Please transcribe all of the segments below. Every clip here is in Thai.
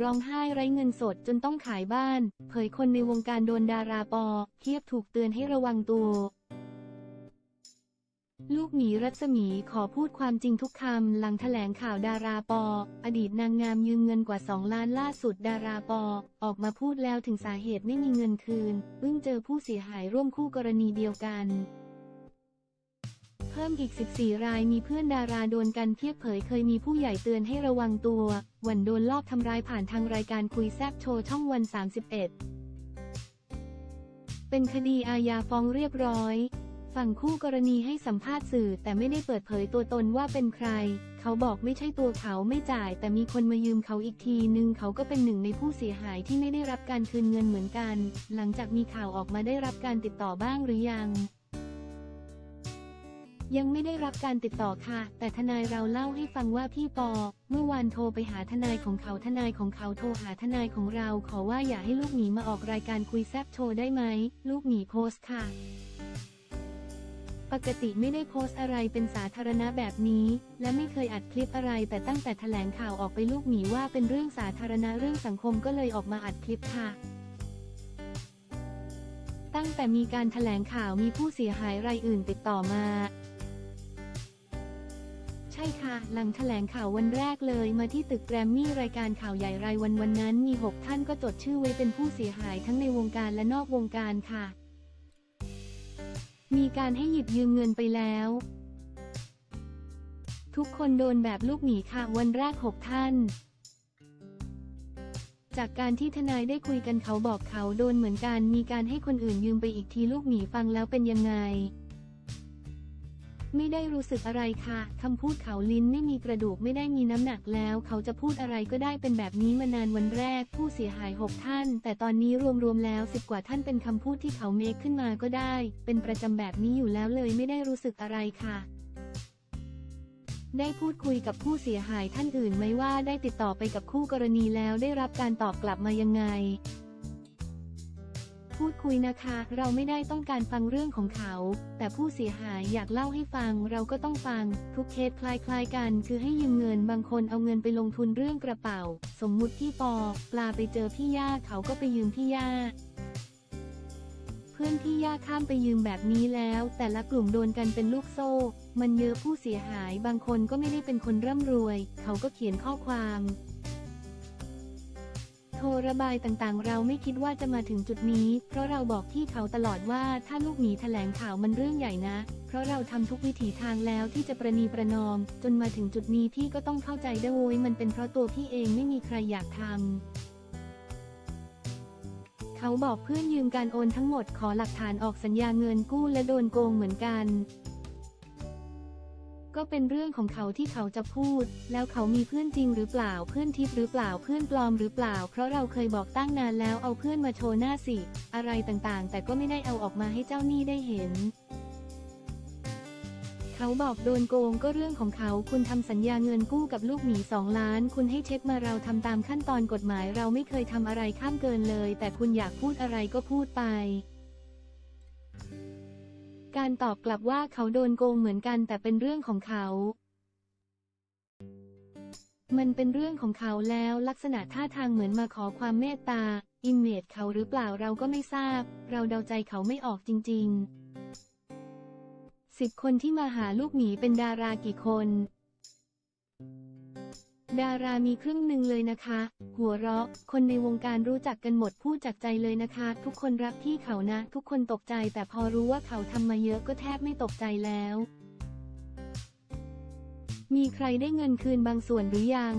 ร้องไห้ไร้เงินสดจนต้องขายบ้าน เผยคนในวงการโดนดาราปอ เทียบถูกเตือนให้ระวังตัว ลูกหมีรัศมีขอพูดความจริงทุกคำหลังแถลงข่าวดาราปอ อดีตนางงามยืมเงินกว่า 2 ล้านล่าสุดดาราปอ ออกมาพูดแล้วถึงสาเหตุไม่มีเงินคืนเพิ่งเจอผู้เสียหายร่วมคู่กรณีเดียวกัน เพิ่มอีก 14 รายมีเพื่อนดาราโดนกันเทียบเผยเคยมีผู้ใหญ่เตือนให้ระวังตัว วันโดนลอบทำร้ายผ่านทางรายการคุยแซบโชว์ช่องวัน 31 เป็นคดีอาญาฟ้องเรียบร้อย ฝั่งคู่กรณีให้สัมภาษณ์สื่อแต่ไม่ได้เปิดเผยตัวตนว่าเป็นใคร เขาบอกไม่ใช่ตัวเขาไม่จ่าย แต่มีคนมายืมเขาอีกทีนึงเขาก็เป็นหนึ่งในผู้เสียหายที่ไม่ได้รับการคืนเงินเหมือนกัน หลังจากมีข่าวออกมาได้รับการติดต่อบ้างหรือยัง ยังไม่ได้รับการติดต่อค่ะ แต่ทนายเราเล่าให้ฟังว่าพี่ปอ เมื่อวานโทรไปหาทนายของเขาทนายของเขาโทรหาทนายของเรา ขอว่าอย่าให้ลูกหมีมาออกรายการคุยแซบโชว์ได้ไหม ลูกหมีโพสต์ค่ะ ปกติไม่ได้โพสต์อะไรเป็นสาธารณะแบบนี้ และไม่เคยอัดคลิปอะไร แต่ตั้งแต่แถลงข่าวออกไปลูกหมีว่าเป็นเรื่องสาธารณะเรื่องสังคมก็เลยออกมาอัดคลิปค่ะตั้งแต่มีการแถลงข่าวมีผู้เสียหายรายอื่นติดต่อมา ใช่ค่ะ หลังแถลงข่าววันแรกเลยมาที่ตึกแกรมมี่รายการข่าวใหญ่รายวันวันนั้นมี 6 ท่านก็จดชื่อไว้เป็นผู้เสียหายทั้งในวงการและนอกวงการค่ะ มีการให้หยิบยืมเงินไปแล้ว ทุกคนโดนแบบลูกหมีค่ะวันแรก 6 ท่าน จากการที่ทนายได้คุยกันเขาบอกเขาโดนเหมือนกัน มีการให้คนอื่นยืมไปอีกทีลูกหมีฟังแล้วเป็นยังไง ไม่ได้รู้สึกอะไรค่ะ คำพูดเขาลิ้นไม่มีกระดูกไม่ได้มีน้ำหนักแล้ว เขาจะพูดอะไรก็ได้เป็นแบบนี้มานานวันแรก ผู้เสียหาย 6 ท่าน แต่ตอนนี้รวมๆแล้ว10กว่าท่านเป็นคำพูดที่เขาเมคขึ้นมาก็ได้ เป็นประจำแบบนี้อยู่แล้วเลยไม่ได้รู้สึกอะไรค่ะได้พูดคุยกับผู้เสียหายท่านอื่นไหมว่าได้ติดต่อไปกับคู่กรณีแล้วได้รับการตอบกลับมายังไง พูดคุยนะคะ เราไม่ได้ต้องการฟังเรื่องของเขา แต่ผู้เสียหายอยากเล่าให้ฟัง เราก็ต้องฟัง ทุกเคสคล้ายๆกัน คือให้ยืมเงินบางคนเอาเงินไปลงทุนเรื่องกระเป๋า สมมุติที่ปอ ปลาไปเจอพี่ย่าเขาก็ไปยืมพี่ย่าเพื่อนพี่ย่าข้ามไปยืมแบบนี้แล้ว แต่ละกลุ่มโดนกันเป็นลูกโซ่ มันเยอะผู้เสียหายบางคนก็ไม่ได้เป็นคนร่ำรวย เขาก็เขียนข้อความ โทรระบายต่างๆ เราไม่คิดว่าจะมาถึงจุดนี้ เพราะเราบอกพี่เขาตลอดว่าถ้าลูกหมีแถลงข่าวมันเรื่องใหญ่นะ เพราะเราทำทุกวิถีทางแล้วที่จะประนีประนอม จนมาถึงจุดนี้พี่ก็ต้องเข้าใจด้วยโว้ยมันเป็นเพราะตัวพี่เองไม่มีใครอยากทำเขาบอกเพื่อนยืมการโอนทั้งหมดขอหลักฐานออกสัญญาเงินกู้และโดนโกงเหมือนกัน ก็เป็นเรื่องของเขาที่เขาจะพูด แล้วเขามีเพื่อนจริงหรือเปล่า เพื่อนทิพย์หรือเปล่า เพื่อนปลอมหรือเปล่า เพราะเราเคยบอกตั้งนานแล้วเอาเพื่อนมาโชว์หน้าสิ อะไรต่างๆ แต่ก็ไม่ได้เอาออกมาให้เจ้าหนี้ได้เห็น เขาบอกโดนโกงก็เรื่องของเขา คุณทำสัญญาเงินกู้กับลูกหมีสองล้าน คุณให้เช็คมาเราทำตามขั้นตอนกฎหมาย เราไม่เคยทำอะไรข้ามเกินเลย แต่คุณอยากพูดอะไรก็พูดไป การตอบกลับว่าเขาโดนโกงเหมือนกันแต่เป็นเรื่องของเขา มันเป็นเรื่องของเขาแล้วลักษณะท่าทางเหมือนมาขอความเมตตา อิมเมจเขาหรือเปล่าเราก็ไม่ทราบ เราเดาใจเขาไม่ออกจริงๆสิบคนที่มาหาลูกหมีเป็นดารากี่คน ดารามีครึ่งหนึ่งเลยนะคะ หัวเราะ คนในวงการรู้จักกันหมดพูดจากใจเลยนะคะ ทุกคนรักพี่เขานะ ทุกคนตกใจแต่พอรู้ว่าเขาทำมาเยอะก็แทบไม่ตกใจแล้ว มีใครได้เงินคืนบางส่วนหรือยัง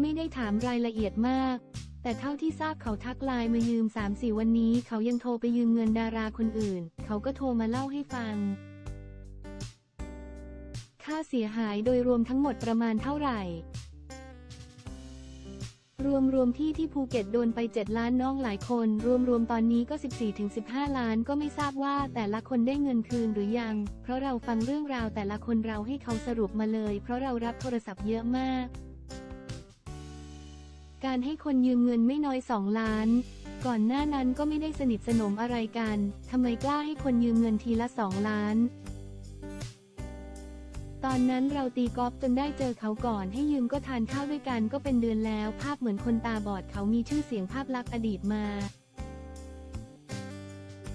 ไม่ได้ถามรายละเอียดมาก แต่เท่าที่ทราบเขาทักไลน์มายืม3-4วันนี้ เขายังโทรไปยืมเงินดาราคนอื่น เขาก็โทรมาเล่าให้ฟัง ค่าเสียหายโดยรวมทั้งหมดประมาณเท่าไหร่ รวมรวมที่ที่ภูเก็ตโดนไป 7 ล้านน้องหลายคน รวมรวมตอนนี้ก็ 14-15 ล้านก็ไม่ทราบว่าแต่ละคนได้เงินคืนหรือยัง เพราะเราฟังเรื่องราวแต่ละคนเราให้เขาสรุปมาเลย เพราะเรารับโทรศัพท์เยอะมาก การให้คนยืมเงินไม่น้อย 2 ล้านก่อนหน้านั้นก็ไม่ได้สนิทสนมอะไรกัน ทำไมกล้าให้คนยืมเงินทีละ2ล้าน ตอนนั้นเราตีกอล์ฟจนได้เจอเขาก่อนให้ยืมก็ทานข้าวด้วยกันก็เป็นเดือนแล้ว ภาพเหมือนคนตาบอดเขามีชื่อเสียงภาพลักษณ์อดีตมา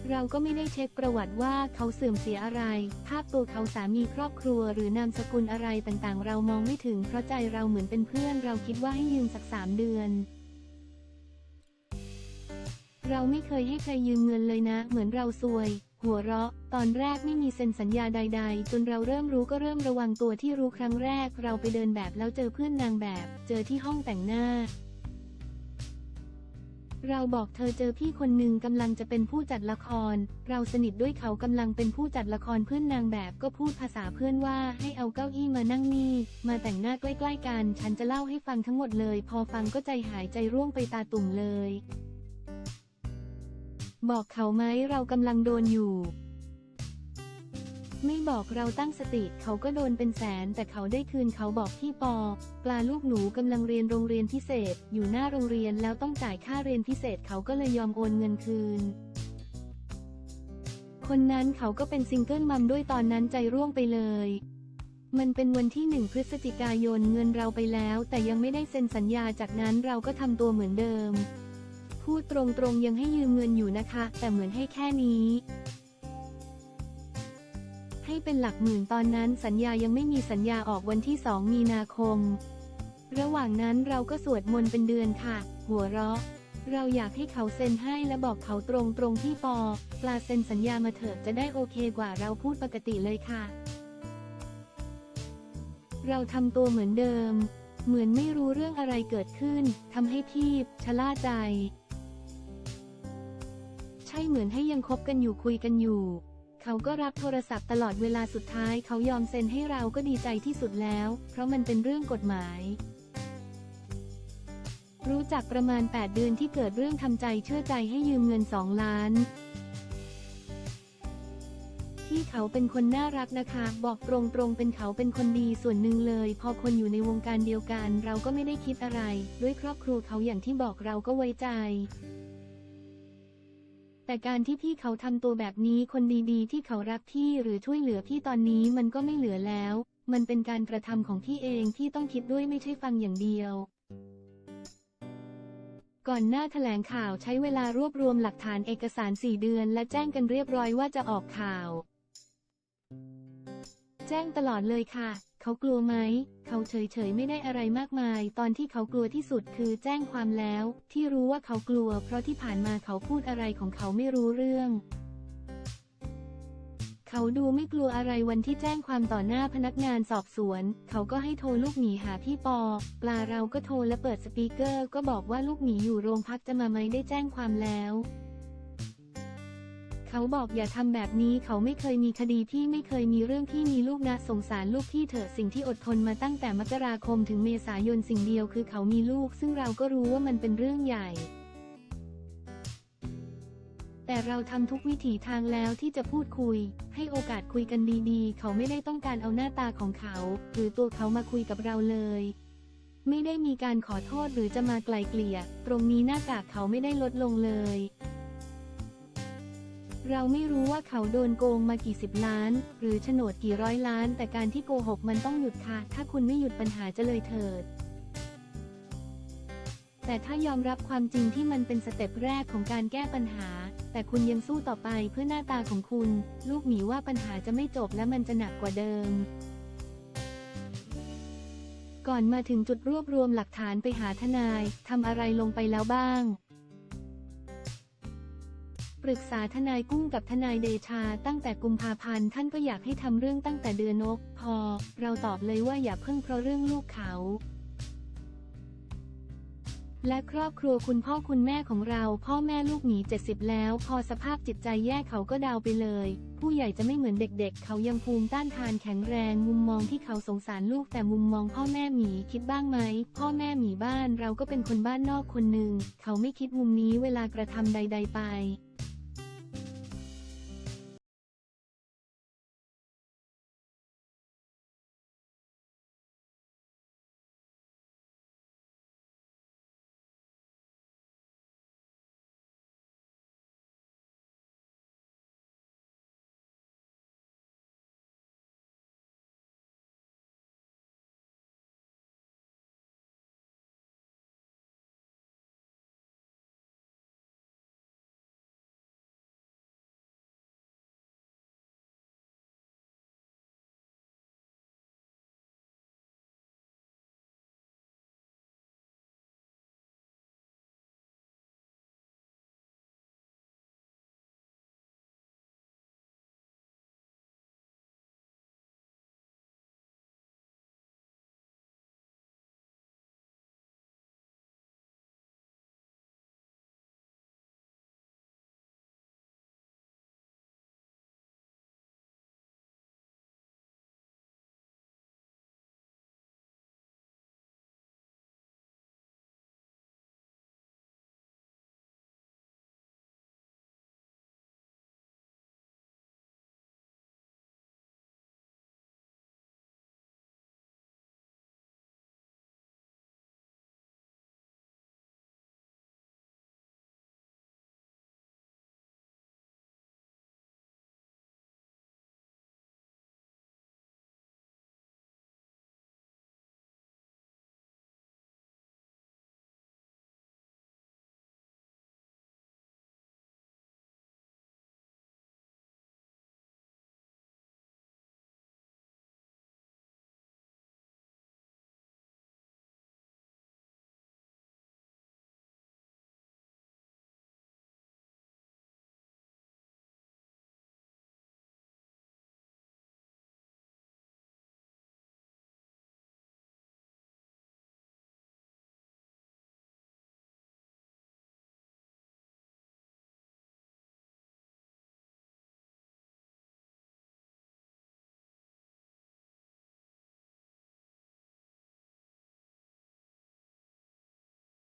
เราก็ไม่ได้เช็คประวัติว่าเขาเสื่อมเสียอะไร ภาพตัวเขาสามีครอบครัวหรือนามสกุลอะไรต่างๆ เรามองไม่ถึงเพราะใจเราเหมือนเป็นเพื่อน เราคิดว่าให้ยืมสักสามเดือนเราไม่เคยให้ใครยืมเงินเลยนะ เหมือนเราซวย หัวเราะ ตอนแรกไม่มีเซ็นสัญญาใด ๆ จนเราเริ่มรู้ก็เริ่มระวังตัวที่รู้ครั้งแรก เราไปเดินแบบแล้วเจอเพื่อนนางแบบ เจอที่ห้องแต่งหน้า เราบอกเธอเจอพี่คนหนึ่งกำลังจะเป็นผู้จัดละคร เราสนิทด้วยเขากำลังเป็นผู้จัดละครเพื่อนนางแบบก็พูดภาษาเพื่อนว่าให้เอาเก้าอี้มานั่งนี่ มาแต่งหน้าใกล้ๆกัน ฉันจะเล่าให้ฟังทั้งหมดเลย พอฟังก็ใจหายใจร่วงไปตาตุ่มเลย บอกเขาไหมเรากำลังโดนอยู่ ไม่บอกเราตั้งสติเขาก็โดนเป็นแสน แต่เขาได้คืนเขาบอกพี่ปอ ปลาลูกหนูกำลังเรียนโรงเรียนพิเศษ อยู่หน้าโรงเรียนแล้วต้องจ่ายค่าเรียนพิเศษเขาก็เลยยอมโอนเงินคืน คนนั้นเขาก็เป็นซิงเกิลมัมด้วยตอนนั้นใจร่วงไปเลยมันเป็นวันที่หนึ่งพฤศจิกายนเงินเราไปแล้ว แต่ยังไม่ได้เซ็นสัญญาจากนั้นเราก็ทำตัวเหมือนเดิม พูดตรงๆยังให้ยืมเงินอยู่นะคะ แต่เหมือนให้แค่นี้ ให้เป็นหลักหมื่นตอนนั้นสัญญายังไม่มีสัญญาออกวันที่สองมีนาคม ระหว่างนั้นเราก็สวดมนต์เป็นเดือนค่ะ หัวเราะ เราอยากให้เขาเซ็นให้และบอกเขาตรงๆที่ปอ ปลาเซ็นสัญญามาเถอะจะได้โอเคกว่าเราพูดปกติเลยค่ะ เราทำตัวเหมือนเดิมเหมือนไม่รู้เรื่องอะไรเกิดขึ้น ทำให้พี่ชะล่าใจ เหมือนให้ยังคบกันอยู่คุยกันอยู่ เขาก็รับโทรศัพท์ตลอดเวลาสุดท้ายเขายอมเซ็นให้เราก็ดีใจที่สุดแล้ว เพราะมันเป็นเรื่องกฎหมาย รู้จักประมาณ 8 เดือนที่เกิดเรื่องทำใจเชื่อใจให้ยืมเงิน 2 ล้านที่เขาเป็นคนน่ารักนะคะ บอกตรงๆ เป็นเขาเป็นคนดีส่วนหนึ่งเลย พอคนอยู่ในวงการเดียวกัน เราก็ไม่ได้คิดอะไร ด้วยครอบครัวเขาอย่างที่บอกเราก็ไว้ใจ แต่การที่พี่เขาทำตัวแบบนี้คนดีๆ ที่เขารักพี่หรือช่วยเหลือพี่ตอนนี้มันก็ไม่เหลือแล้ว มันเป็นการกระทำของพี่เองที่ต้องคิดด้วยไม่ใช่ฟังอย่างเดียว ก่อนหน้าแถลงข่าวใช้เวลารวบรวมหลักฐานเอกสาร 4 เดือน และแจ้งกันเรียบร้อยว่าจะออกข่าว แจ้งตลอดเลยค่ะ เขากลัวไหม เขาเฉยๆไม่ได้อะไรมากมาย ตอนที่เขากลัวที่สุดคือแจ้งความแล้ว ที่รู้ว่าเขากลัว เพราะที่ผ่านมาเขาพูดอะไรของเขาไม่รู้เรื่อง เขาดูไม่กลัวอะไรวันที่แจ้งความต่อหน้าพนักงานสอบสวน เขาก็ให้โทรลูกหมีหาพี่ปอ ปลาเราก็โทรและเปิดสปีกเกอร์ ก็บอกว่าลูกหมีอยู่โรงพักจะมาไหมได้แจ้งความแล้ว เขาบอกอย่าทำแบบนี้เขาไม่เคยมีคดีพี่ไม่เคยมีเรื่องพี่มีลูกนะสงสารลูกพี่เถอะสิ่งที่อดทนมาตั้งแต่มกราคมถึงเมษายนสิ่งเดียวคือเขามีลูก ซึ่งเราก็รู้ว่ามันเป็นเรื่องใหญ่ แต่เราทำทุกวิถีทางแล้วที่จะพูดคุย ให้โอกาสคุยกันดีๆ เขาไม่ได้ต้องการเอาหน้าตาของเขา หรือตัวเขามาคุยกับเราเลยไม่ได้มีการขอโทษหรือจะมาไกลเกลี่ย ตรงนี้หน้ากากเขาไม่ได้ลดลงเลย เราไม่รู้ว่าเขาโดนโกงมากี่สิบล้าน หรือโฉนดกี่ร้อยล้าน แต่การที่โกหกมันต้องหยุดค่ะ ถ้าคุณไม่หยุดปัญหาจะเลยเถิด แต่ถ้ายอมรับความจริงที่มันเป็นสเต็ปแรกของการแก้ปัญหา แต่คุณยังสู้ต่อไปเพื่อหน้าตาของคุณ ลูกหมีว่าปัญหาจะไม่จบและมันจะหนักกว่าเดิมก่อนมาถึงจุดรวบรวมหลักฐานไปหาทนาย ทำอะไรลงไปแล้วบ้าง ปรึกษาทนายกุ้งกับทนายเดชาตั้งแต่กุมภาพันธ์ท่านก็อยากให้ทำเรื่องตั้งแต่เดือนนก พอ เราตอบเลยว่าอย่าเพิ่งเพราะเรื่องลูกเขา และครอบครัวคุณพ่อคุณแม่ของเราพ่อแม่ลูกหนี 70 แล้ว พอสภาพจิตใจแย่เขาก็ดาวไปเลย ผู้ใหญ่จะไม่เหมือนเด็กๆเขายังภูมิต้านทานแข็งแรงมุมมองที่เขาสงสารลูกแต่มุมมองพ่อแม่หมีคิดบ้างไหมพ่อแม่หมีบ้านเราก็เป็นคนบ้านนอกคนหนึ่งเขาไม่คิดมุมนี้เวลากระทำใด ๆ ไป